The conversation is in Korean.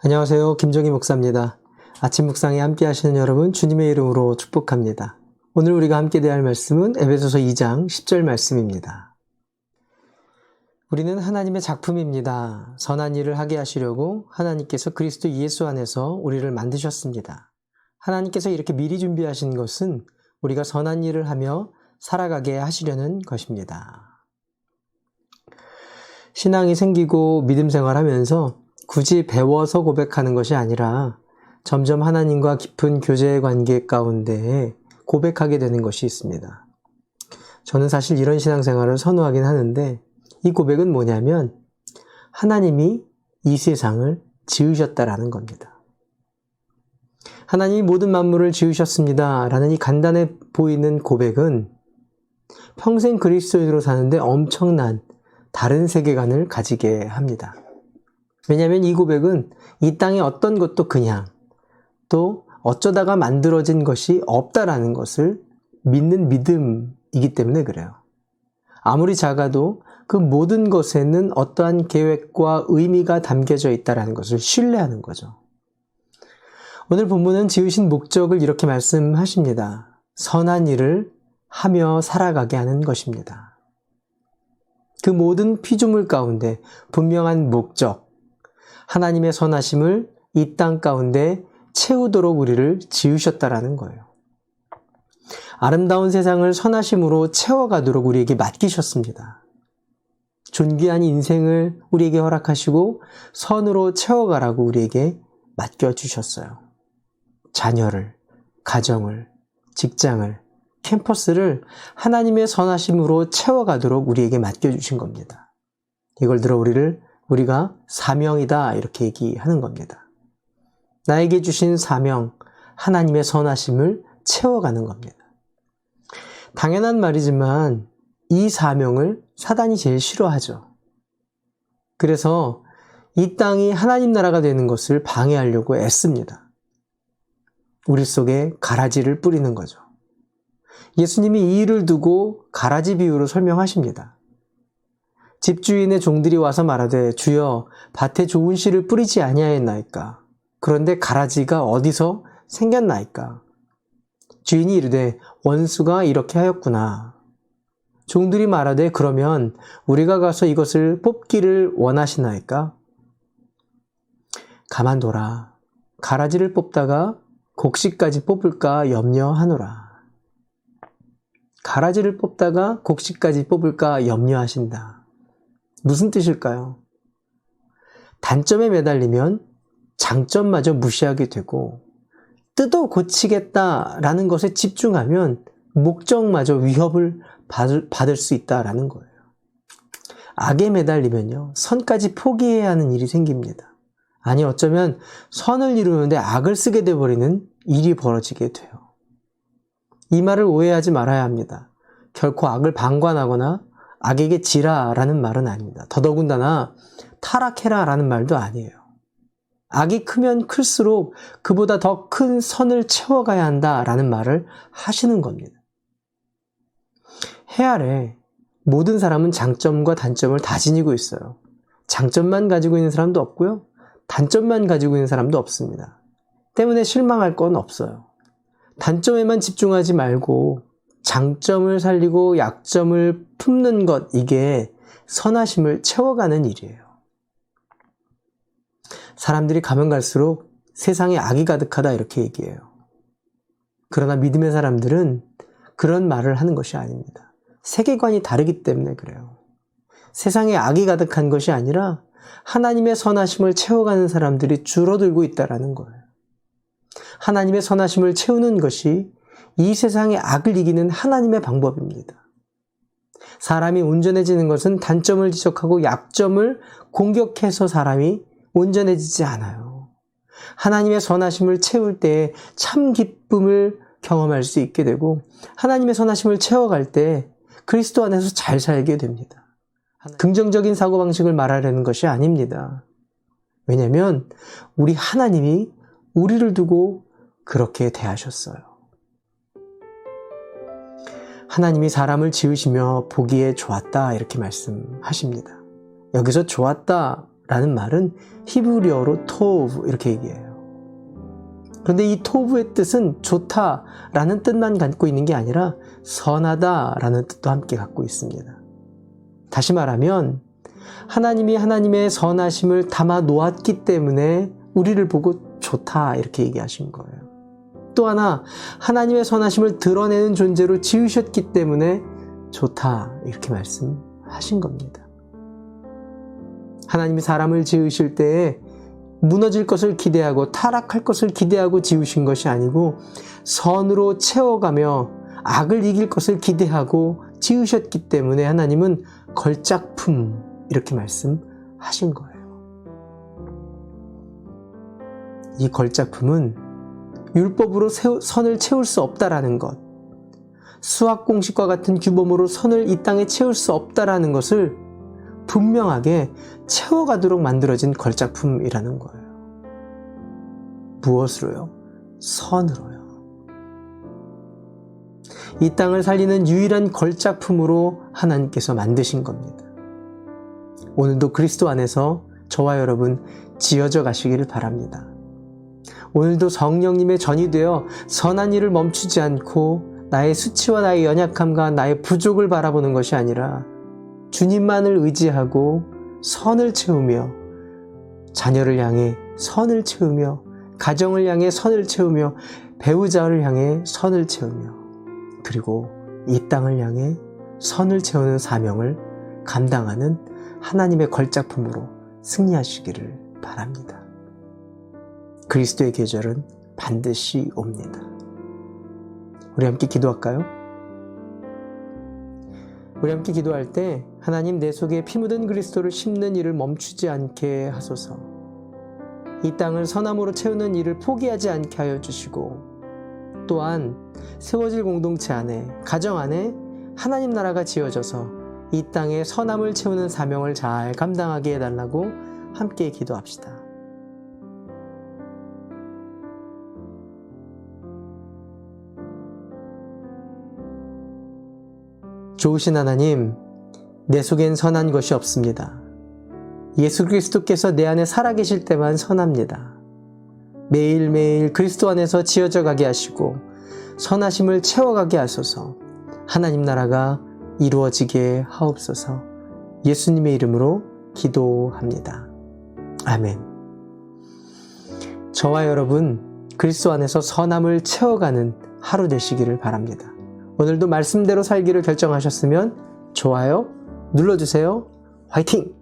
안녕하세요. 김정희 목사입니다. 아침 묵상에 함께 하시는 여러분 주님의 이름으로 축복합니다. 오늘 우리가 함께 대할 말씀은 에베소서 2장 10절 말씀입니다. 우리는 하나님의 작품입니다. 선한 일을 하게 하시려고 하나님께서 그리스도 예수 안에서 우리를 만드셨습니다. 하나님께서 이렇게 미리 준비하신 것은 우리가 선한 일을 하며 살아가게 하시려는 것입니다. 신앙이 생기고 믿음 생활하면서 굳이 배워서 고백하는 것이 아니라 점점 하나님과 깊은 교제 관계 가운데 고백하게 되는 것이 있습니다. 저는 사실 이런 신앙생활을 선호하긴 하는데 이 고백은 뭐냐면 하나님이 이 세상을 지으셨다라는 겁니다. 하나님이 모든 만물을 지으셨습니다. 라는 이 간단해 보이는 고백은 평생 그리스도인으로 사는데 엄청난 다른 세계관을 가지게 합니다. 왜냐하면 이 고백은 이 땅에 어떤 것도 그냥 또 어쩌다가 만들어진 것이 없다라는 것을 믿는 믿음이기 때문에 그래요. 아무리 작아도 그 모든 것에는 어떠한 계획과 의미가 담겨져 있다라는 것을 신뢰하는 거죠. 오늘 본문은 지으신 목적을 이렇게 말씀하십니다. 선한 일을 하며 살아가게 하는 것입니다. 그 모든 피조물 가운데 분명한 목적, 하나님의 선하심을 이 땅 가운데 채우도록 우리를 지으셨다라는 거예요. 아름다운 세상을 선하심으로 채워가도록 우리에게 맡기셨습니다. 존귀한 인생을 우리에게 허락하시고 선으로 채워가라고 우리에게 맡겨주셨어요. 자녀를, 가정을, 직장을, 캠퍼스를 하나님의 선하심으로 채워가도록 우리에게 맡겨주신 겁니다. 이걸 들어 우리를 우리가 사명이다 이렇게 얘기하는 겁니다. 나에게 주신 사명, 하나님의 선하심을 채워가는 겁니다. 당연한 말이지만 이 사명을 사단이 제일 싫어하죠. 그래서 이 땅이 하나님 나라가 되는 것을 방해하려고 애씁니다. 우리 속에 가라지를 뿌리는 거죠. 예수님이 이 일을 두고 가라지 비유로 설명하십니다. 집주인의 종들이 와서 말하되 주여 밭에 좋은 씨를 뿌리지 아니하였나이까? 그런데 가라지가 어디서 생겼나이까? 주인이 이르되 원수가 이렇게 하였구나. 종들이 말하되 그러면 우리가 가서 이것을 뽑기를 원하시나이까 가만둬라. 가라지를 뽑다가 곡식까지 뽑을까 염려하노라 가라지를 뽑다가 곡식까지 뽑을까 염려하신다 무슨 뜻일까요? 단점에 매달리면 장점마저 무시하게 되고 뜯어 고치겠다라는 것에 집중하면 목적마저 위협을 받을, 받을 수 있다라는 거예요. 악에 매달리면요, 선까지 포기해야 하는 일이 생깁니다. 아니, 어쩌면 선을 이루는데 악을 쓰게 돼버리는 일이 벌어지게 돼요. 이 말을 오해하지 말아야 합니다. 결코 악을 방관하거나 악에게 지라라는 말은 아닙니다. 더더군다나 타락해라라는 말도 아니에요. 악이 크면 클수록 그보다 더 큰 선을 채워가야 한다라는 말을 하시는 겁니다. 해 아래 모든 사람은 장점과 단점을 다 지니고 있어요. 장점만 가지고 있는 사람도 없고요. 단점만 가지고 있는 사람도 없습니다. 때문에 실망할 건 없어요. 단점에만 집중하지 말고 장점을 살리고 약점을 품는 것, 이게 선하심을 채워가는 일이에요. 사람들이 가면 갈수록 세상에 악이 가득하다 이렇게 얘기해요. 그러나 믿음의 사람들은 그런 말을 하는 것이 아닙니다. 세계관이 다르기 때문에 그래요. 세상에 악이 가득한 것이 아니라 하나님의 선하심을 채워가는 사람들이 줄어들고 있다라는 거예요. 하나님의 선하심을 채우는 것이 이 세상의 악을 이기는 하나님의 방법입니다. 사람이 온전해지는 것은 단점을 지적하고 약점을 공격해서 사람이 온전해지지 않아요. 하나님의 선하심을 채울 때 참 기쁨을 경험할 수 있게 되고 하나님의 선하심을 채워갈 때 그리스도 안에서 잘 살게 됩니다. 긍정적인 사고방식을 말하려는 것이 아닙니다. 왜냐하면 우리 하나님이 우리를 두고 그렇게 대하셨어요. 하나님이 사람을 지으시며 보기에 좋았다 이렇게 말씀하십니다. 여기서 좋았다 라는 말은 히브리어로 토브 이렇게 얘기해요. 그런데 이 토브의 뜻은 좋다 라는 뜻만 갖고 있는 게 아니라 선하다 라는 뜻도 함께 갖고 있습니다. 다시 말하면 하나님이 하나님의 선하심을 담아 놓았기 때문에 우리를 보고 좋다 이렇게 얘기하신 거예요. 또 하나 하나님의 선하심을 드러내는 존재로 지으셨기 때문에 좋다 이렇게 말씀하신 겁니다. 하나님이 사람을 지으실 때에 무너질 것을 기대하고 타락할 것을 기대하고 지으신 것이 아니고 선으로 채워가며 악을 이길 것을 기대하고 지으셨기 때문에 하나님은 걸작품 이렇게 말씀하신 거예요. 이 걸작품은 율법으로 선을 채울 수 없다라는 것, 수학 공식과 같은 규범으로 선을 이 땅에 채울 수 없다라는 것을 분명하게 채워가도록 만들어진 걸작품이라는 거예요. 무엇으로요? 선으로요. 이 땅을 살리는 유일한 걸작품으로 하나님께서 만드신 겁니다. 오늘도 그리스도 안에서 저와 여러분 지어져 가시기를 바랍니다. 오늘도 성령님의 전이 되어 선한 일을 멈추지 않고 나의 수치와 나의 연약함과 나의 부족을 바라보는 것이 아니라 주님만을 의지하고 선을 채우며 자녀를 향해 선을 채우며 가정을 향해 선을 채우며 배우자를 향해 선을 채우며 그리고 이 땅을 향해 선을 채우는 사명을 감당하는 하나님의 걸작품으로 승리하시기를 바랍니다. 그리스도의 계절은 반드시 옵니다. 우리 함께 기도할까요? 우리 함께 기도할 때 하나님 내 속에 피 묻은 그리스도를 심는 일을 멈추지 않게 하소서. 이 땅을 선함으로 채우는 일을 포기하지 않게 하여 주시고 또한 세워질 공동체 안에 가정 안에 하나님 나라가 지어져서 이 땅에 선함을 채우는 사명을 잘 감당하게 해달라고 함께 기도합시다. 좋으신 하나님, 내 속엔 선한 것이 없습니다. 예수 그리스도께서 내 안에 살아계실 때만 선합니다. 매일매일 그리스도 안에서 지어져 가게 하시고 선하심을 채워가게 하소서 하나님 나라가 이루어지게 하옵소서 예수님의 이름으로 기도합니다. 아멘. 저와 여러분 그리스도 안에서 선함을 채워가는 하루 되시기를 바랍니다. 오늘도 말씀대로 살기를 결정하셨으면 좋아요 눌러주세요. 화이팅!